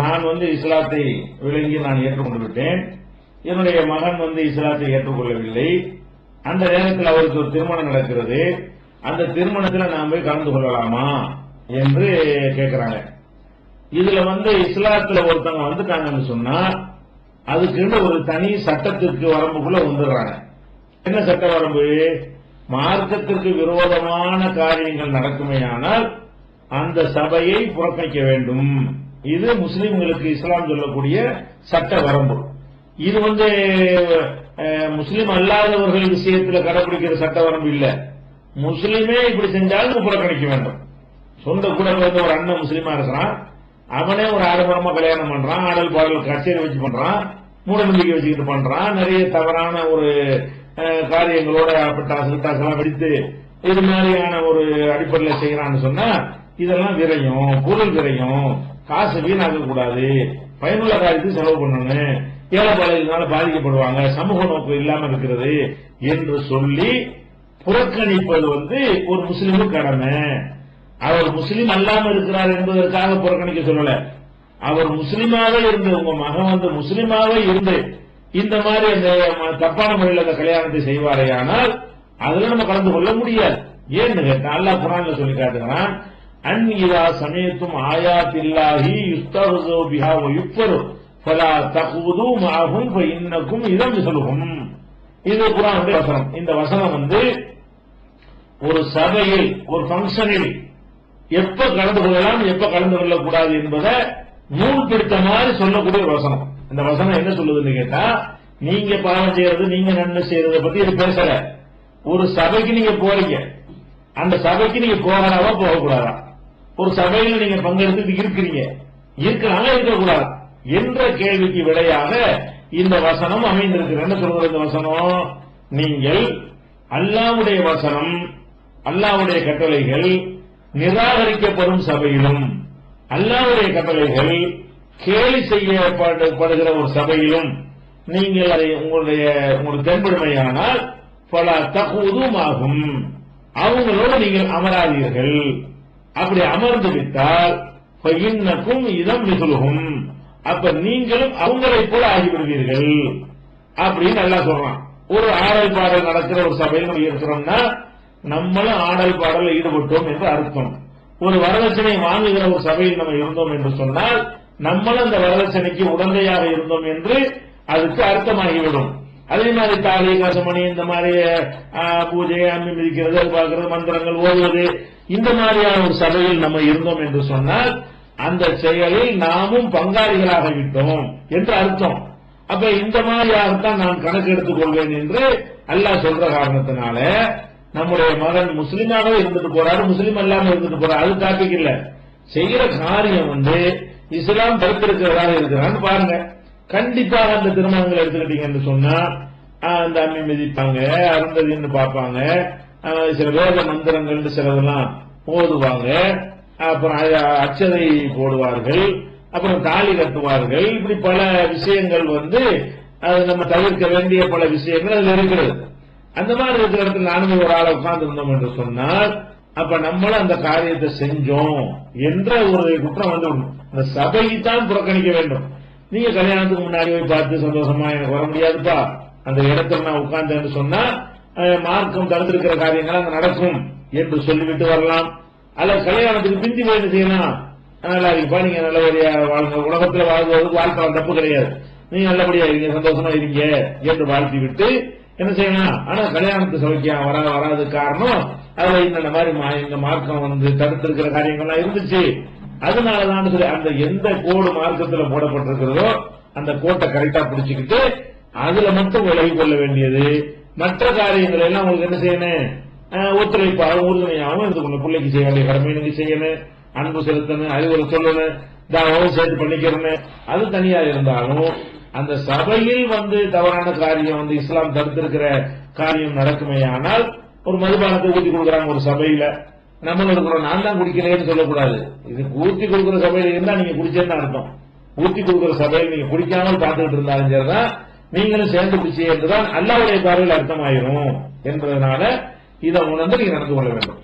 நான் வந்து இஸ்லாத்தை விளங்கி நான் ஏற்றுக்கொண்டு விட்டேன் என்னுடைய மகன் வந்து இஸ்லாத்தை ஏற்றுக்கொள்ளவில்லை. அந்த நேரத்தில் அவருக்கு ஒரு திருமணம் நடக்கிறது. அந்த திருமணத்தில் நாம் போய் கலந்து கொள்ளலாமா என்று கேட்கிறாங்க இதுல வந்து இஸ்லாத்துல ஒருத்தவங்க வந்துட்டாங்கன்னு சொன்னா அதுக்குன்னு ஒரு தனி சட்டத்திற்கு வரம்புக்குள்ள வந்துடுறாங்க. என்ன சட்ட வரம்பு? மார்க்கத்திற்கு விரோதமான காரியங்கள் நடக்குமே ஆனால் அந்த சபையை புறக்கணிக்க வேண்டும். இது முஸ்லிம்களுக்கு இஸ்லாம் சொல்லக்கூடிய சட்ட வரம்பு. இது வந்து முஸ்லீம் முஸ்லிம் அல்லாதவர்கள் விஷயத்தில் கடைபிடிக்கிற சட்ட வரம்பு இல்ல. முஸ்லிமே இப்படி செஞ்சாலும் புறக்கணிக்க வேண்டும். சொந்த கூட வந்து ஒரு அண்ணன் முஸ்லீமா இருக்கிறான். அவனே ஒரு ஆடம்பரமா கல்யாணம் பண்றான் ஆடல் பாடல் கச்சேரி வச்சு பண்றான் மூட நம்பிக்கை வச்சுக்கிட்டு பண்றான் நிறைய தவறான ஒரு காரியங்களோட பட்டாசு கிட்டாசெல்லாம் வெடித்து இது மாதிரியான ஒரு அடிப்படையில் செய்யறான்னு சொன்னா இதெல்லாம் விரையும் பொருள் விரையும். காசு வீணாக்க கூடாது பயனுள்ள காரியத்துக்கு செலவு பண்ணணும். ஏழைப்பாளையினால பாதிக்கப்படுவாங்க. சமூக நோக்கு இல்லாம இருக்கிறது என்று சொல்லி புறக்கணிப்பது வந்து ஒரு முஸ்லீமும் கடமை. அவர் முஸ்லீம் அல்லாம இருக்கிறார் என்பதற்காக புறக்கணிக்க சொல்லல. அவர் முஸ்லீமாக இருந்து உங்க மகன் வந்து முஸ்லீமாக இருந்து இந்த மாதிரி அந்த தப்பான முறையில் அந்த கல்யாணத்தை செய்வாரே ஆனால் அதுல நம்ம கலந்து கொள்ள முடியாது. ஏன்னு கேட்டா அல்லா குரான்ல சொல்லி காட்டுகிறான் அன் இதா சமயத்தும் ஆயாத்தில்லாஹி தில்லாஹி பிஹா வ யுக்ஃபரு ஃபலா தகுது மாகும் இன்னக்கும் இதம் சொல்லுகும் இது குரானுடைய வசனம். இந்த வசனம் வந்து ஒரு சபையில் ஒரு ஃபங்க்ஷனில் எப்ப கலந்து கொள்ளலாம் எப்ப கலந்து கொள்ளக்கூடாது என்பதை நூல் பிடித்த மாதிரி சொல்லக்கூடிய வசனம். இந்த வசனம் என்ன சொல்லுதுன்னு கேட்டா நீங்க பாவம் செய்யறது நீங்க நன்மை செய்யறத பத்தி இது பேசல. ஒரு சபைக்கு நீங்க போறீங்க. அந்த சபைக்கு நீங்க போகலாமா போகக்கூடாதா? ஒரு சபையில் நீங்க பங்கெடுத்து இருக்கிறீங்க. இருக்கிறாங்க இருக்கக்கூடாது. என்ற கேள்விக்கு விடையாக இந்த வசனம் அமைந்திருக்கு என்ன சொல்றது இந்த வசனம்? நீங்கள் அல்லாவுடைய வசனம் அல்லாவுடைய கட்டளைகள் நிராகரிக்கப்படும் சபையிலும் அல்லாவுடைய கட்டளைகள் கேலி செய்யப்படுகிற ஒரு சபையிலும் நீங்கள் அதை உங்களுடைய உங்களுக்கு தென்படுமையானால் பல தகுதும் ஆகும். அவங்களோடு நீங்கள் அமராதீர்கள். அப்படி அமர்ந்து விட்டால் இன்னக்கும் இதம் மிகுலுகும் அப்ப நீங்களும் அவங்களை போல ஆகிவிடுவீர்கள். அப்படின்னு நல்லா சொல்றான். ஒரு ஆடல் பாடல் நடக்கிற ஒரு சபையில் நம்ம இருக்கிறோம்னா நம்மளும் ஆடல் பாடலில் ஈடுபட்டோம் என்று அர்த்தம். ஒரு வரதட்சணை வாங்குகிற ஒரு சபையில் நம்ம இருந்தோம் என்று சொன்னால் நம்மளும் அந்த வரதட்சணைக்கு உடந்தையாக இருந்தோம் என்று அதுக்கு அர்த்தமாகிவிடும். அதே மாதிரி தாலி கசமணி இந்த மாதிரி பூஜை அம்மி மிதிக்கிறது பார்க்கிறது மந்திரங்கள் ஓடுவது இந்த மாதிரியான ஒரு சபையில் நம்ம இருந்தோம் என்று சொன்னால் அந்த செயலில் நாமும் பங்காளிகளாக விட்டோம் என்று அர்த்தம். அப்ப இந்த மாதிரியாகத்தான் நான் கணக்கெடுத்துக் கொள்வேன் என்று அல்லாஹ் சொல்ற காரணத்தினால நம்முடைய மகன் முஸ்லீமாகவே இருந்துட்டு போறாரு முஸ்லீம் அல்லாம இருந்துட்டு போறாரு அது டாபிக் இல்ல. செய்யற காரியம் வந்து இஸ்லாம் தடுத்திருக்கிறதாக இருக்கிறான்னு பாருங்க. கண்டிப்பாக அந்த திருமணங்களை எடுத்துக்கிட்டீங்கன்னு சொன்னா அந்த அம்மி மிதிப்பாங்க அருந்ததின்னு பார்ப்பாங்க. சில வேத மந்திரங்கள் சிலதெல்லாம் ஓதுவாங்க அப்புறம் அச்சதை போடுவார்கள். அப்புறம் தாலி கட்டுவார்கள். இப்படி பல விஷயங்கள் வந்து அது நம்ம தவிர்க்க வேண்டிய பல விஷயங்கள் அதில் இருக்கிறது அந்த மாதிரி இருக்கிற இடத்துல நானும் ஒரு ஆளை உட்கார்ந்து இருந்தோம் என்று சொன்னால் அப்ப நம்மளும் அந்த காரியத்தை செஞ்சோம் என்ற ஒரு குற்றம் வந்து அந்த சபையை தான் புறக்கணிக்க வேண்டும். நீங்க கல்யாணத்துக்கு முன்னாடி போய் பார்த்து சந்தோஷமா எனக்கு வர முடியாதுப்பா. அந்த இடத்துல நான் உட்கார்ந்தேன்னு சொன்னா மார்க்கம் தடுத்திருக்கிற காரியங்கள் அங்க நடக்கும் என்று சொல்லிவிட்டு வரலாம். அல்ல கல்யாணத்துக்கு பிந்தி போய் என்ன செய்யலாம் நல்லா இருக்குப்பா நீங்க நல்லபடியா வாழ்ங்க. உலகத்துல வாழ்வதற்கு வாழ்க்கை தப்பு கிடையாது. நீங்க நல்லபடியா இருக்கீங்க சந்தோஷமா இருக்கீங்க என்று வாழ்த்தி விட்டு என்ன செய்யலாம் ஆனா கல்யாணத்து சபைக்கு வரா வராது காரணம் அதுல இந்த மாதிரி மா- இந்த மார்க்கம் வந்து தடுத்திருக்கிற காரியங்கள்லாம் இருந்துச்சு. அதனாலதான் சொல்லி அந்த எந்த கோடு மார்க்கத்துல போடப்பட்டிருக்கிறதோ அந்த கோட்டை கரெக்டா பிடிச்சுக்கிட்டு அதுல மட்டும் விலகி கொள்ள வேண்டியது. மற்ற காரியங்கள் எல்லாம் உங்களுக்கு என்ன செய்யணும்? ஒத்துழைப்பாகவும் உறுதுணையாகவும் இருந்துக்கணும். பிள்ளைக்கு செய்ய வேண்டிய கடமை செய்யணும். அன்பு செலுத்தணும் அறிவுரை சொல்லணும் தாவும் சேர்த்து பண்ணிக்கிறணும். அது தனியா இருந்தாலும் அந்த சபையில் வந்து தவறான காரியம் வந்து இஸ்லாம் தடுத்திருக்கிற காரியம் நடக்குமே ஆனால் ஒரு மதுபானத்தை ஊட்டி கொடுக்குறாங்க ஒரு சபையில. நம்மளும் இருக்கிறோம் நான் தான் குடிக்கிறேன்னு சொல்லக்கூடாது. இது ஊத்தி கொடுக்குற சபையில இருந்தா நீங்க குடிச்சேன்னு அர்த்தம். ஊத்தி கொடுக்குற சபையில் நீங்க குடிக்காமல் பார்த்துக்கிட்டு இருந்தாலும் சரிதான். நீங்களும் சேர்ந்து குடிச்சே என்றுதான் அல்லாவுடைய பார்வையில் அர்த்தமாயிரும். என்பதனால இதை உணர்ந்து நீங்க நடந்து கொள்ள வேண்டும்.